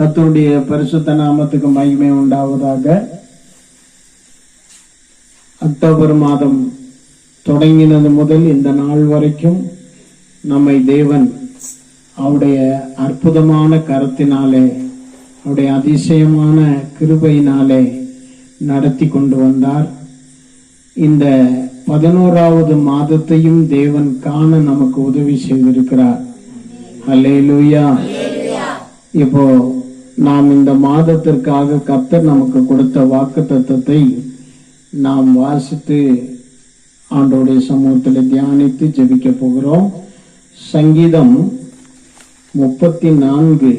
கர்த்தருடைய பரிசுத்த நாமத்துக்கு மகிமை உண்டாவதாக. அக்டோபர் மாதம் தொடங்கினது முதல் இந்த நாள் வரைக்கும் நம்மை தேவன் அவருடைய அற்புதமான கரத்தினாலே அவருடைய அதிசயமான கிருபையினாலே நடத்தி கொண்டு வந்தார். இந்த பதினோராவது மாதத்தையும் தேவன் காண நமக்கு உதவி செய்திருக்கிறார். அல்லேலூயா இப்போ நாம் இந்த மாதத்திற்காக கர்த்தர் நமக்கு கொடுத்த வாக்கு தத்துவத்தை நாம் வாசித்து ஆண்டோடைய சமூகத்தில் தியானித்து ஜெபிக்க போகிறோம். சங்கீதம் முப்பத்தி நான்கு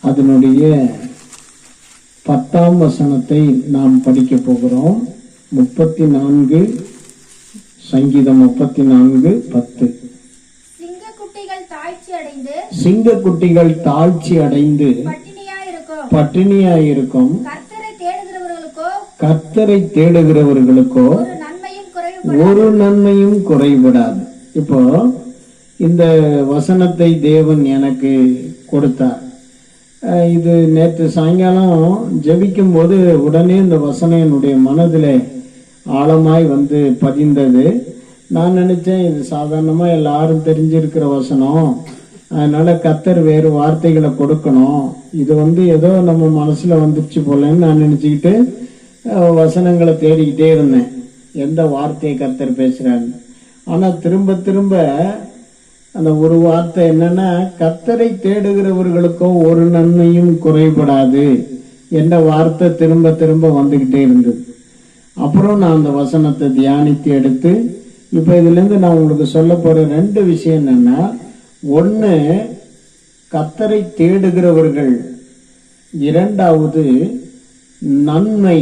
அதனுடைய பத்தாம் வசனத்தை நாம் படிக்க போகிறோம். முப்பத்தி நான்கு சங்கீதம் முப்பத்தி நான்கு பத்து. அடைந்து சிங்கக்குட்டிகள் தாழ்ச்சி அடைந்து பட்டினியாயிருக்கும். கர்த்தரை தேடுகிறவர்களுக்கோ ஒரு நன்மையும் குறைவு ஒரு நன்மையும் குறைபடாது இப்போ இந்த வசனத்தை தேவன் எனக்கு கொடுத்தார். இது நேற்று சாயங்காலம் ஜெபிக்கும் போது உடனே இந்த வசனம் என்னுடைய மனதிலே ஆழமாய் வந்து பதிந்தது. நான் நினைச்சேன் இது சாதாரணமா எல்லாரும் தெரிஞ்சிருக்கிற வசனம். அதனால கத்தர் வேறு வார்த்தைகளை கொடுக்கணும். இது வந்து ஏதோ நம்ம மனசுல வந்துருச்சு போலன்னு நான் நினைச்சுக்கிட்டு வசனங்களை தேடிக்கிட்டே இருந்தேன். எந்த வார்த்தையை கத்தர் பேசுறாங்க ஆனா திரும்ப திரும்ப அந்த ஒரு வார்த்தை என்னன்னா கத்தரை தேடுகிறவர்களுக்கோ ஒரு நன்மையும் குறைபடாது என்ற வார்த்தை திரும்ப திரும்ப வந்துகிட்டே இருந்தது. அப்புறம் நான் அந்த வசனத்தை தியானித்து எடுத்து இப்போ இதுலேருந்து நான் உங்களுக்கு சொல்ல போகிற ரெண்டு விஷயம் என்னென்னா ஒன்று கத்தரை தேடுகிறவர்கள். இரண்டாவது நன்மை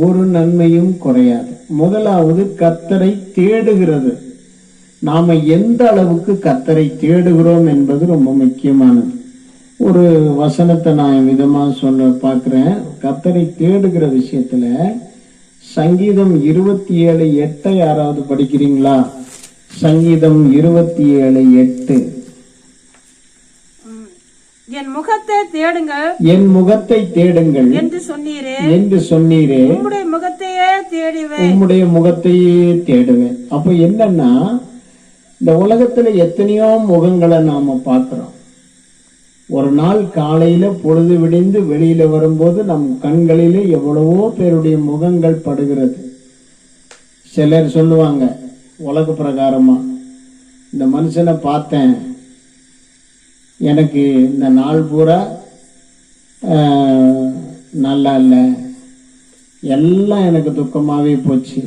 ஒரு நன்மையும் குறையாது. முதலாவது கத்தரை தேடுகிறது. நாம் எந்த அளவுக்கு கத்தரை தேடுகிறோம் என்பது ரொம்ப முக்கியமானது. ஒரு வசனத்தை நான் விதமாக சொல்ல பார்க்குறேன். கத்தரை தேடுகிற விஷயத்தில் சங்கீதம் இருபத்தி ஏழு எட்டை யாராவது படிக்கிறீங்களா? சங்கீதம் இருபத்தி ஏழு எட்டு. என் முகத்தை தேடுங்கள். என் முகத்தை தேடுங்கள். என்று சொன்னீரே. என்று சொன்னீரே. உம்முடைய முகத்தையே தேடிவேன். உம்முடைய முகத்தையே தேடுவேன். அப்ப என்னன்னா இந்த உலகத்துல எத்தனையோ முகங்களை நாம பார்க்கிறோம். ஒரு நாள் காலையில பொழுது விடிந்து வெளியில வரும்போது நம் கண்களிலே எவ்வளவோ பேருடைய முகங்கள் படுகிறது. சிலர் சொல்லுவாங்க உலக பிரகாரமா இந்த மனுஷனை பார்த்தேன். எனக்கு இந்த நாள் பூரா நல்லா இல்லை. எல்லாம் எனக்கு துக்கமாகவே போச்சு.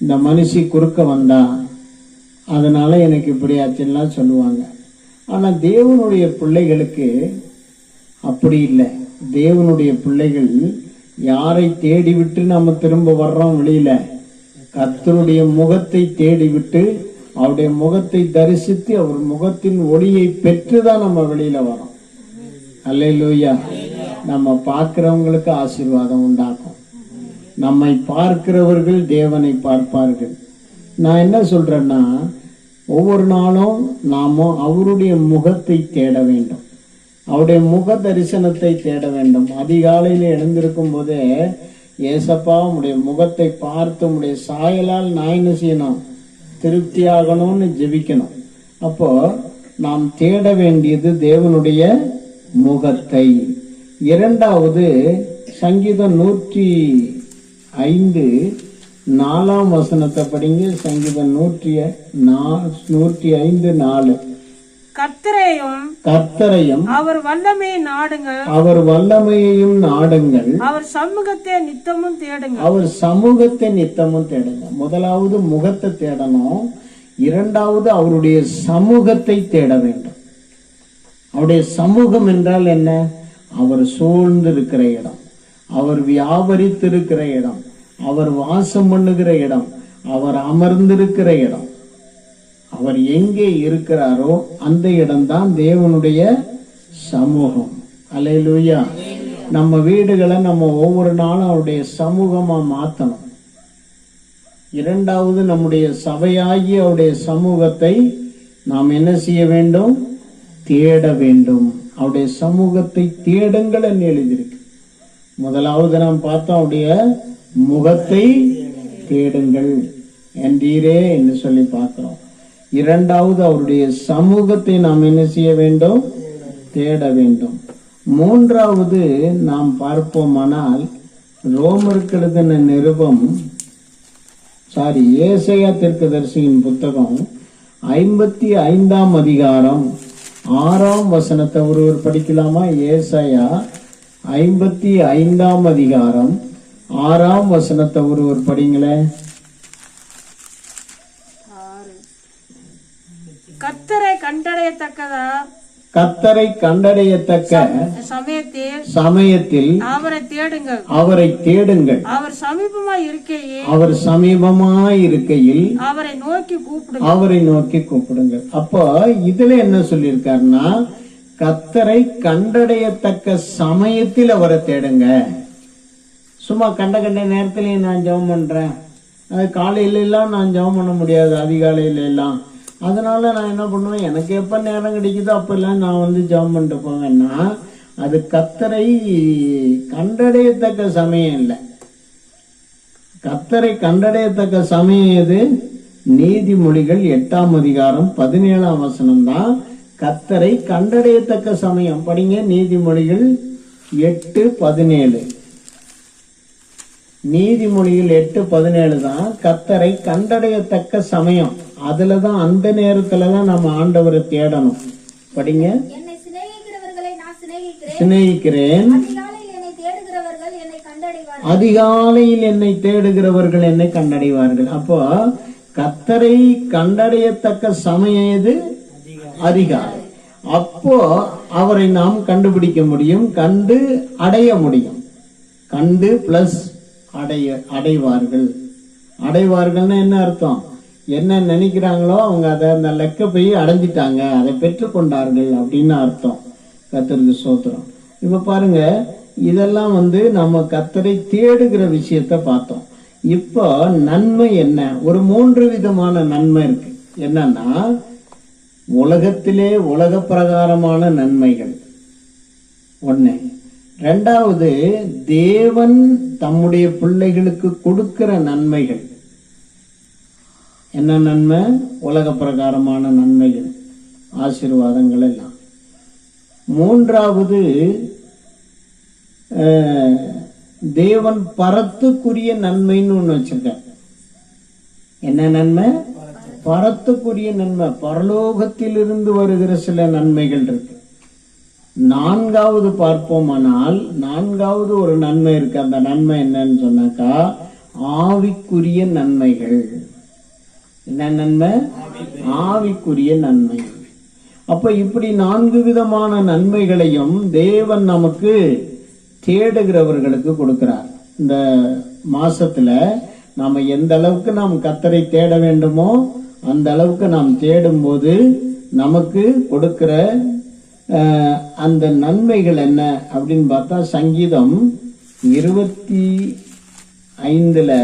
இந்த மனுஷி குறுக்க வந்தா அதனால எனக்கு இப்படி ஆச்சுலாம் சொல்லுவாங்க. ஆனால் தேவனுடைய பிள்ளைகளுக்கு அப்படி இல்லை. தேவனுடைய பிள்ளைகள் யாரை தேடிவிட்டு நம்ம திரும்ப வர்றோம் வெளியில? கத்தருடைய முகத்தை தேடிவிட்டு அவருடைய முகத்தை தரிசித்து அவர் முகத்தின் ஒளியை பெற்றுதான் நம்ம வெளியில வரோம் அல்லேலூயா. நம்ம பார்க்கிறவங்களுக்கு ஆசீர்வாதம் உண்டாக்கும். நம்மை பார்க்கிறவர்கள் தேவனை பார்ப்பார்கள். நான் என்ன சொல்றேன்னா ஒவ்வொரு நாளும் நாமும் அவருடைய முகத்தை தேட வேண்டும். அவருடைய முக தரிசனத்தை தேட வேண்டும். அதிகாலையில் எழுந்திருக்கும் போதே ஏசப்பா உடைய முகத்தை பார்த்து உடைய சாயலால் நான் என்ன செய்யணும். திருப்தியாகணும்னு ஜெபிக்கணும். அப்போ நாம் தேட வேண்டியது தேவனுடைய முகத்தை. இரண்டாவது சங்கீதம் நூற்றி ஐந்து நாலாம் வசனத்தை படிங்க சங்கீதம் நூற்றி நூற்றி ஐந்து நாலு. கர்த்தரையும் கர்த்தரையும் அவர் வல்லமையை நாடுங்கள். அவர் வல்லமையையும் நாடுங்கள். அவர் சமூகத்தை நித்தமும் தேடுங்கள். அவர் சமூகத்தை நித்தமும் தேடுங்க முதலாவது முகத்தை தேடணும். இரண்டாவது அவருடைய சமூகத்தை தேட வேண்டும். அவருடைய சமூகம் என்றால் என்ன? அவர் சூழ்ந்து இருக்கிற இடம். அவர் வியாபரித்திருக்கிற இடம். அவர் வாசம் பண்ணுகிற இடம் அவர் அமர்ந்திருக்கிற இடம். அவர் எங்கே இருக்கிறாரோ அந்த இடம்தான் தேவனுடைய சமூகம். அலையிலூயா நம்ம வீடுகளை நம்ம ஒவ்வொரு நாளும் அவருடைய சமூகமா மாத்தணும். இரண்டாவது நம்முடைய சபையாகி அவருடைய சமூகத்தை நாம் என்ன செய்ய வேண்டும்? தேட வேண்டும். அவருடைய சமூகத்தை தேடுங்கள் என்று எழுதியிருக்கு. முதலாவது நாம் பார்த்தோம் அவருடைய முகத்தை தேடுங்கள். என்றீரே என்று சொல்லி பார்க்கிறோம். இரண்டாவது அவருடைய சமூகத்தை நாம் என்ன செய்ய வேண்டும்? தேட வேண்டும். மூன்றாவது நாம் பார்ப்போமானால் ரோமருக்கு எழுதின நிருபம் சாரி ஏசையா தீர்க்கதரிசியின் புத்தகம் ஐம்பத்தி ஐந்தாம் அதிகாரம் ஆறாம் வசனத்தை ஒருவர் படிக்கலாமா? ஏசையா ஐம்பத்தி ஐந்தாம் அதிகாரம் ஆறாம் வசனத்தை ஒருவர் படிங்களேன் கர்த்தரை கண்டடையத்தக்கதா? கத்தரை கண்டடையத்தக்க சமயத்தில் சமயத்தில் அவரை தேடுங்கள். அவரை தேடுங்கள். அவர் சமீபமா இருக்கையே அவர் சமீபமாய் இருக்கையில் அவரை நோக்கி கூப்பிடுங்க அவரை நோக்கி கூப்பிடுங்கள். அப்போ இதுல என்ன சொல்லியிருக்காருன்னா கத்தரை கண்டடையத்தக்க சமயத்தில் அவரை தேடுங்க. சும்மா கண்ட கண்ட நேரத்திலேயே நான் ஜெபம் பண்ணுறேன் அது காலையிலெல்லாம் நான் ஜெபம் பண்ண முடியாது அதிகாலையில எல்லாம். நான் என்ன பண்ணுவேன்? எனக்கு எப்போ நேரம் கிடைக்குதோ அப்போல்லாம் நான் வந்து ஜெபம் பண்ணிட்டு போவேன்னா அது கத்தரை கண்டடையத்தக்க சமயம் இல்லை. கத்தரை கண்டடையத்தக்க சமயம் எது? நீதிமொழிகள் எட்டாம் அதிகாரம் பதினேழாம் வசனம் தான் கத்தரை கண்டடையத்தக்க சமயம். படிங்க நீதிமொழிகள் எட்டு பதினேழு. நீதிமொழிகள் எட்டு பதினேழு தான் கத்தரை கண்டடையத்தக்க சமயம். அதுல தான் அந்த நேரத்துல தான் நம்ம ஆண்டவரை தேடணும். படிங்க. சிநேகிக்கிறேன். சிநேகிக்கிறேன். அதிகாலையில் என்னை தேடுகிறவர்கள் என்னை கண்டடைவார்கள். அதிகாலையில் என்னை தேடுகிறவர்கள் என்னை கண்டடைவார்கள். அப்போ கத்தரை கண்டடையத்தக்க சமயம் எது? அதிகாலை. அப்போ அவரை நாம் கண்டுபிடிக்க முடியும் கண்டு அடைய முடியும். கண்டு பிளஸ் அடைய அடைவார்கள். அடைவார்கள்னா என்ன அர்த்தம்? என்ன நினைக்கிறாங்களோ அவங்க அதை அந்த லெக்க போய் அடைஞ்சிட்டாங்க. அதை பெற்றுக்கொண்டார்கள் அப்படின்னு அர்த்தம். கத்தருக்கு சோத்திரம் இப்போ பாருங்க இதெல்லாம் வந்து நம்ம கத்தரை தேடுகிற விஷயத்த பார்த்தோம். இப்போ நன்மை என்ன? ஒரு மூன்று விதமான நன்மை இருக்கு. என்னன்னா உலகத்திலே உலக பிரகாரமான நன்மைகள். ஒன்று ரெண்டாவது தேவன் தம்முடைய பிள்ளைகளுக்கு கொடுக்கிற நன்மைகள். என்ன நன்மை? உலக பிரகாரமான நன்மைகள் ஆசீர்வாதங்கள் எல்லாம் மூன்றாவது தேவன் பரத்துக்குரிய நன்மைன்னு ஒன்று வச்சிருக்கார். என்ன நன்மை? பரத்துக்குரிய நன்மை. பரலோகத்திலிருந்து வருகிற சில நன்மைகள் இருக்கு. நான்காவது பார்ப்போமானால் நான்காவது ஒரு நன்மை இருக்கு. அந்த நன்மை என்னன்னு சொன்னாக்கா ஆவிக்குரிய நன்மைகள். என்ன நன்மை? ஆவிக்குரிய நன்மை. அப்ப இப்படி நான்கு விதமான நன்மைகளையும் தேவன் நமக்கு தேடுகிறவர்களுக்கு கொடுக்கிறார். இந்த மாசத்துல நாம எந்த அளவுக்கு நாம் கத்தரை தேட வேண்டுமோ அந்த அளவுக்கு நாம் தேடும் போது நமக்கு கொடுக்கிற அந்த நன்மைகள் என்ன அப்படின்னு பார்த்தா சங்கீதம் இருபத்தி ஐந்தில்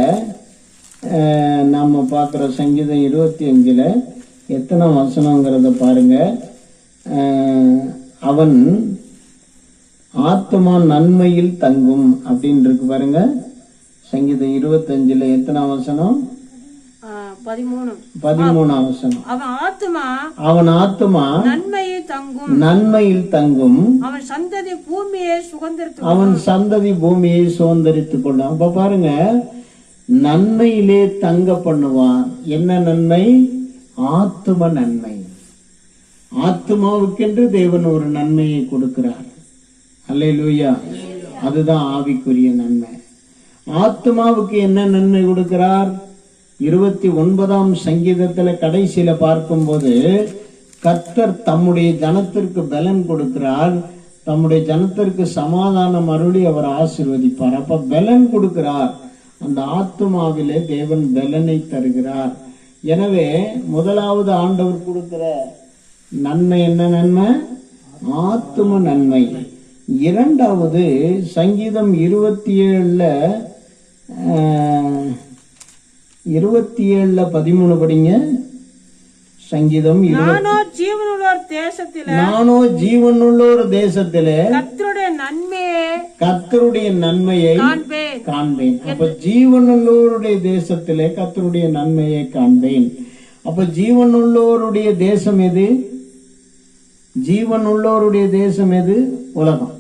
நாம் பார்க்குற சங்கீதம் இருபத்தி அஞ்சில் எத்தனை வசனங்கிறத பாருங்க. அவன் ஆத்மா நன்மையில் தங்கும் அப்படின்னு இருக்கு பாருங்க. சங்கீதம் இருபத்தஞ்சில் எத்தனை வசனம்? பதிமூணாம் வசனம் அவன் ஆத்துமா? அவன் ஆத்மா நன்மையை தங்கும். நன்மையில் தங்கும். அவன் சந்ததி பூமியை சுதந்திரத்து அவன் சந்ததி பூமியை சுதந்திரித்துக் கொள்ளும். அப்ப பாருங்க நன்மையிலே தங்க பண்ணுவான். என்ன நன்மை? ஆத்தும நன்மை. ஆத்மாவுக்கென்று தேவன் ஒரு நன்மையை கொடுக்கிறார். அல்லேலூயா. அதுதான் ஆவிக்குரிய நன்மை. ஆத்மாவுக்கு என்ன நன்மை கொடுக்கிறார்? இருபத்தி ஒன்பதாம் சங்கீதத்துல கடைசியில பார்க்கும்போது கர்த்தர் தம்முடைய ஜனத்திற்கு பலன் கொடுக்கிறார். தம்முடைய ஜனத்திற்கு சமாதானம் அருளி அவர் ஆசிர்வதிப்பார். அப்ப பலன் கொடுக்கிறார். அந்த ஆத்மாவிலே தேவன் பலனை தருகிறார். எனவே முதலாவது ஆண்டவர் கொடுக்கிற நன்மை என்ன நன்மை? ஆத்தும நன்மை. இரண்டாவது சங்கீதம் இருபத்தி ஏழுல இருபத்தி ஏழுல பதிமூணு படிங்க. சங்கீதம் நானோ ஜீவனுள்ளோர் தேசத்தில நானோ ஜீவனுள்ளோர் தேசத்திலே கர்த்தருடைய நன்மையே காண்பேன். காண்பேன். அப்ப ஜீவனுள்ளோருடைய தேசத்திலே கர்த்தருடைய நன்மையை காண்பேன். அப்ப ஜீவனுள்ளோருடைய தேசம் எது? ஜீவனுள்ளோருடைய தேசம் எது? உலகம்.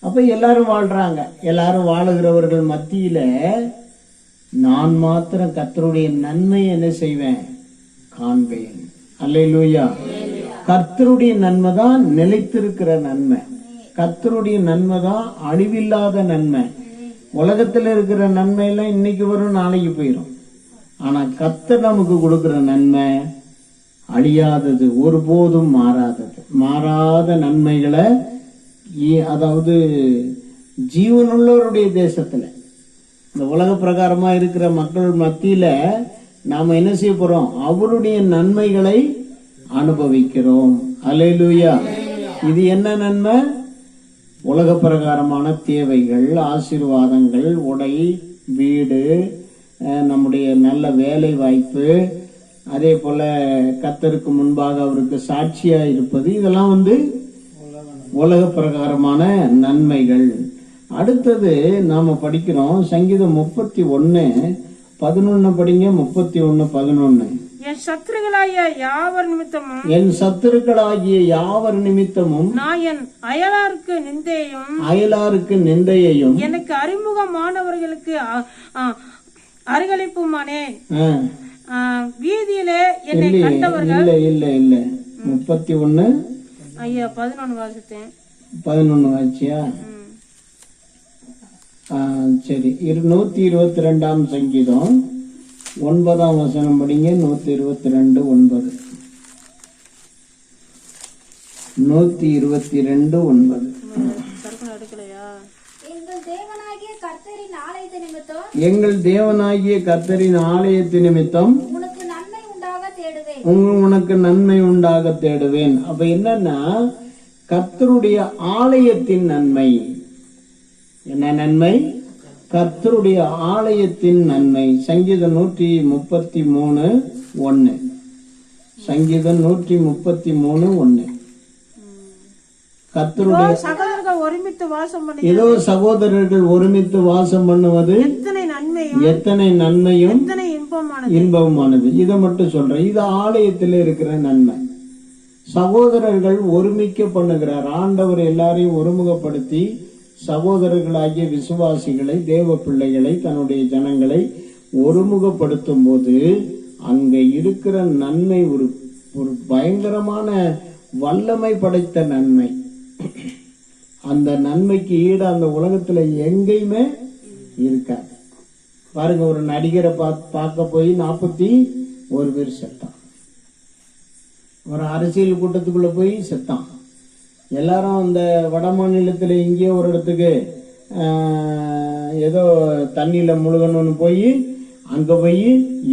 அப்ப எல்லாரும் வாழ்றாங்க. எல்லாரும் வாழுகிறவர்கள் மத்தியில நான் மாத்திரம் கர்த்தருடைய நன்மை என்ன செய்வேன்? காண்பேன். அல்லேலூயா. கர்த்தருடைய நன்மை தான் நிலைத்திருக்கிற நன்மை. கர்த்தருடைய நன்மை தான் அழிவில்லாத நன்மை. உலகத்துல இருக்கிற நன்மையெல்லாம் இன்னைக்கு வரும் நாளைக்கு போயிடும் ஆனால் கர்த்தர் நமக்கு கொடுக்குற நன்மை அழியாதது ஒருபோதும் மாறாதது. மாறாத நன்மைகளை அதாவது ஜீவனுள்ளவருடைய தேசத்தில் இந்த உலக பிரகாரமா இருக்கிற மக்கள் மத்தியில நாம என்ன செய்ய போறோம்? அவருடைய நன்மைகளை அனுபவிக்கிறோம். அலையிலூயா இது என்ன நன்மை? உலக பிரகாரமான தேவைகள் ஆசீர்வாதங்கள் உடை வீடு நம்முடைய நல்ல வேலை வாய்ப்பு அதே போல கத்தருக்கு முன்பாக அவருக்கு சாட்சியா இருப்பது இதெல்லாம் வந்து உலக பிரகாரமான நன்மைகள். அடுத்தது நாம படிக்கிறோம் சங்கீதம் முப்பத்தி ஒன்னு பதினொன்னு படிங்க முப்பத்தி ஒன்னு பதினொன்னு. என் சத்துருகளாகிய யாவர் நிமித்தமும் என் சத்துருக்களாகிய யாவர் நிமித்தமும் நான் என் அயலாருக்கு நிந்தையும் அயலாருக்கு நிந்தையையும் எனக்கு அறிமுகமானவர்களுக்கு அ- அ- அருகளிப்புமானே. ஆ, ஆ, வீதியிலே என்னை கண்டவர்கள் இல்ல இல்ல இல்ல. முப்பத்தி ஒன்னு. ஐயா பதினொன்னு வாசித்தேன். பதினொன்னு. ஆ, சரி. இரு நூத்தி இருபத்தி ரெண்டாம் சங்கீதம். ஒன்பதாம் வசனம் படிங்க. நூத்தி இருபத்தி ரெண்டு ஒன்பது. நூத்தி இருபத்தி ரெண்டு ஒன்பது எங்கள் தேவனாகிய கர்த்தரின் ஆலயத்து நிமித்தம் உனக்கு நன்மை உண்டாக தேடுவேன். உங்க உனக்கு நன்மை உண்டாக தேடுவேன். அப்ப என்னன்னா கர்த்தருடைய ஆலயத்தின் நன்மை. என்ன நன்மை? கர்த்தருடைய ஆலயத்தின் நன்மை. சங்கீதம் நூற்றி முப்பத்தி மூணு ஒன்னு. சங்கீதம் நூற்றி முப்பத்தி மூணு கர்த்தருடைய சகோதரர்கள் ஒருமித்து வாசம் பண்ணி ஏதோ சகோதரர்கள் ஒருமித்து வாசம் பண்ணுவது எத்தனை நன்மையும் எத்தனை நன்மையும் இன்பமானது. இதை மட்டும் சொல்றேன். இது ஆலயத்தில் இருக்கிற நன்மை. சகோதரர்கள் ஒருமிக்க பண்ணுகிறார். ஆண்டவர் எல்லாரையும் ஒருமுகப்படுத்தி சகோதரர்களாகிய விசுவாசிகளை தேவ பிள்ளைகளை தன்னுடைய ஜனங்களை ஒருமுகப்படுத்தும் போது அங்க இருக்கிற நன்மை ஒரு ஒரு பயங்கரமான வல்லமை படைத்த நன்மை. அந்த நன்மைக்கு ஈடு அந்த உலகத்துல எங்கேயுமே இருக்காது. பாருங்க ஒரு நடிகரை பார்த்து பார்க்க போய் நாற்பத்தி ஒரு பேர் செத்தான். ஒரு அரசியல் கூட்டத்துக்குள்ள போய் செத்தான். எல்லாரும் அந்த வட மாநிலத்தில் இங்கேயோ ஒரு இடத்துக்கு ஏதோ தண்ணியில் முழுகணும்னு போய் அங்கே போய்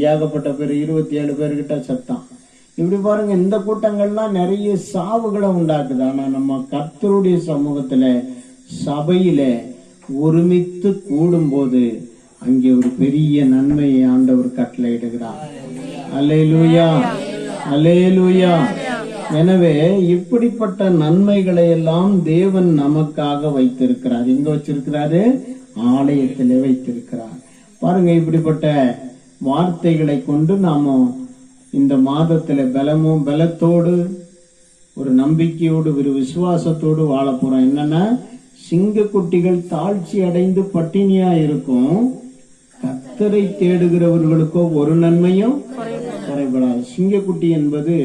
ஏகப்பட்ட பேர் இருபத்தி ஏழு பேர்கிட்ட செத்தான் இப்படி பாருங்க இந்த கூட்டங்கள்லாம் நிறைய சாவுகளை உண்டாக்குது. ஆனால் நம்ம கர்த்தருடைய சமூகத்தில் சபையில் ஒருமித்து கூடும்போது அங்கே ஒரு பெரிய நன்மையை ஆண்டவர் லூயா அலே லூயா எனவே இப்படிப்பட்ட நன்மைகளை எல்லாம் தேவன் நமக்காக வைத்திருக்கிறார். எங்க வச்சிருக்கிறாரு? ஆலயத்திலே வைத்திருக்கிறார். பாருங்க இப்படிப்பட்ட வார்த்தைகளை கொண்டு நாம இந்த மாதத்துல பலமும் பலத்தோடு ஒரு நம்பிக்கையோடு ஒரு விசுவாசத்தோடு வாழ போறோம். என்னன்னா சிங்க குட்டிகள் தாழ்ச்சி அடைந்து பட்டினியா இருக்கும். கத்தரை தேடுகிறவர்களுக்கோ ஒரு நன்மையும் குறைபடாது சிங்கக்குட்டி என்பது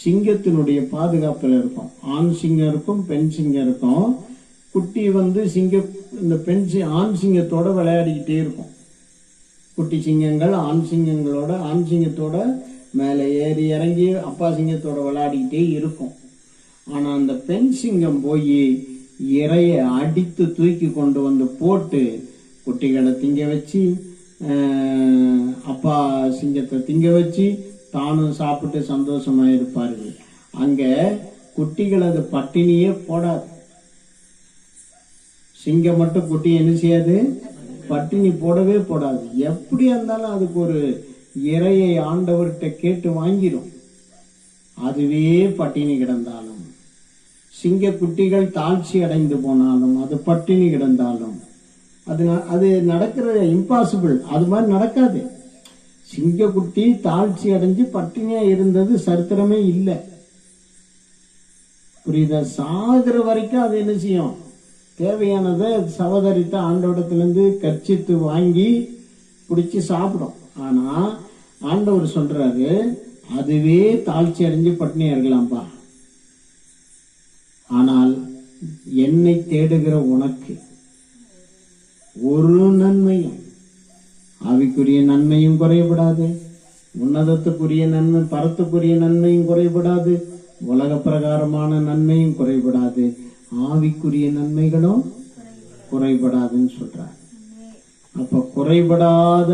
சிங்கத்தினுடைய பாதுகாப்புல இருக்கும் ஆண் சிங்கம் இருக்கும் பெண் சிங்கம் இருக்கும். குட்டி வந்து சிங்க இந்த பெண் ஆண் சிங்கத்தோட விளையாடிக்கிட்டே இருக்கும். குட்டி சிங்கங்கள் ஆண் சிங்கங்களோட ஆண் சிங்கத்தோட மேலே ஏறி இறங்கி அப்பா சிங்கத்தோட விளையாடிக்கிட்டே இருக்கும். ஆனால் அந்த பெண் சிங்கம் போய் இறைய அடித்து தூக்கி கொண்டு வந்து போட்டு குட்டிகளை திங்க வச்சு அப்பா சிங்கத்தை திங்க வச்சு தானும் சாப்பிட்டு சந்தோஷமா இருப்பார்கள். அங்க குட்டிகள் பட்டினியே போடாது. சிங்கம் மட்டும் குட்டி என்ன செய்யாது? பட்டினி போடவே போடாது. எப்படி இருந்தாலும் அதுக்கு ஒரு இறையை ஆண்டவர்கிட்ட கேட்டு வாங்கிடும் அதுவே பட்டினி கிடந்தாலும். சிங்க குட்டிகள் தாழ்ச்சி அடைந்து போனாலும் அது பட்டினி கிடந்தாலும். அது அது நடக்கிற இம்பாசிபிள் அது மாதிரி நடக்காது. சிங்கக்குட்டி தாழ்ச்சி அடைஞ்சு பட்டினியா இருந்தது சரித்திரமே இல்லை. புரியுதா? சாகிற வரைக்கும் அது என்ன செய்யும்? தேவையானதை சகோதரித்த ஆண்டவடத்திலிருந்து கர்ச்சித்து வாங்கி பிடிச்சி சாப்பிடும். ஆனால் ஆண்டவர் சொல்றாரு அதுவே தாழ்ச்சி அடைஞ்சு பட்டினியா இருக்கலாம்ப்பா ஆனால் என்னை தேடுகிற உனக்கு ஒரு நன்மையும் ஆவிக்குரிய நன்மையும் குறைபடாது. உன்னதத்துக்குரிய நன்மை பரத்துக்குரிய நன்மையும் குறைபடாது. உலக பிரகாரமான நன்மையும் குறைபடாது. ஆவிக்குரிய நன்மைகளும் குறைபடாதுன்னு சொல்றார். அப்ப குறைபடாத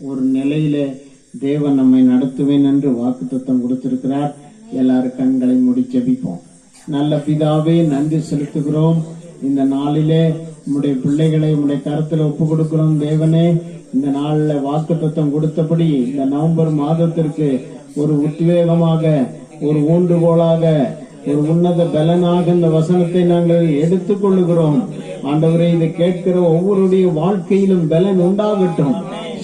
ஒரு நிலையில தேவன் நம்மை நடத்துவேன் என்று வாக்குத்தத்தம் கொடுத்திருக்கிறார். எல்லாரும் கண்களை முடிச்சபிப்போம் நல்ல பிதாவே நன்றி செலுத்துகிறோம். இந்த நாளிலே உம்முடைய பிள்ளைகளை உம்முடைய கருத்துல ஒப்பு கொடுக்கிறோம் தேவனே. இந்த நாள்ல வாக்குத்தத்தம் கொடுத்தபடி இந்த நவம்பர் மாதத்திற்கு ஒரு உத்வேகமாக ஒரு ஊண்டுகோலாக ஒரு உன்னத பலனாக இந்த வசனத்தை நாங்கள் எடுத்துக்கொள்ளுகிறோம் ஆண்டவரை இதை கேட்கிற ஒவ்வொருடைய வாழ்க்கையிலும் பலன் உண்டாகட்டும்.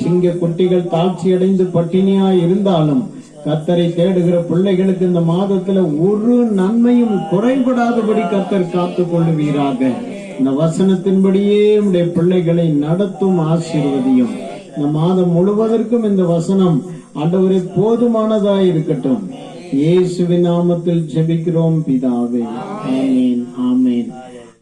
சிங்க குட்டிகள் தாழ்ச்சி அடைந்து பட்டினியா இருந்தாலும் கத்தரை தேடுகிற பிள்ளைகளுக்கு இந்த மாதத்துல ஒரு நன்மையும் குறைபடாதபடி கத்தர் காத்துக் கொள்ளுவீராக. இந்த வசனத்தின்படியே உடைய பிள்ளைகளை நடத்தும் ஆசீர்வதியும். இந்த மாதம் முழுவதற்கும் இந்த வசனம் ஆண்டவரே போதுமானதாய் இருக்கட்டும். இயேசுவின் நாமத்தில் ஜெபிக்கிறோம் பிதாவே. ஆமேன் ஆமேன்.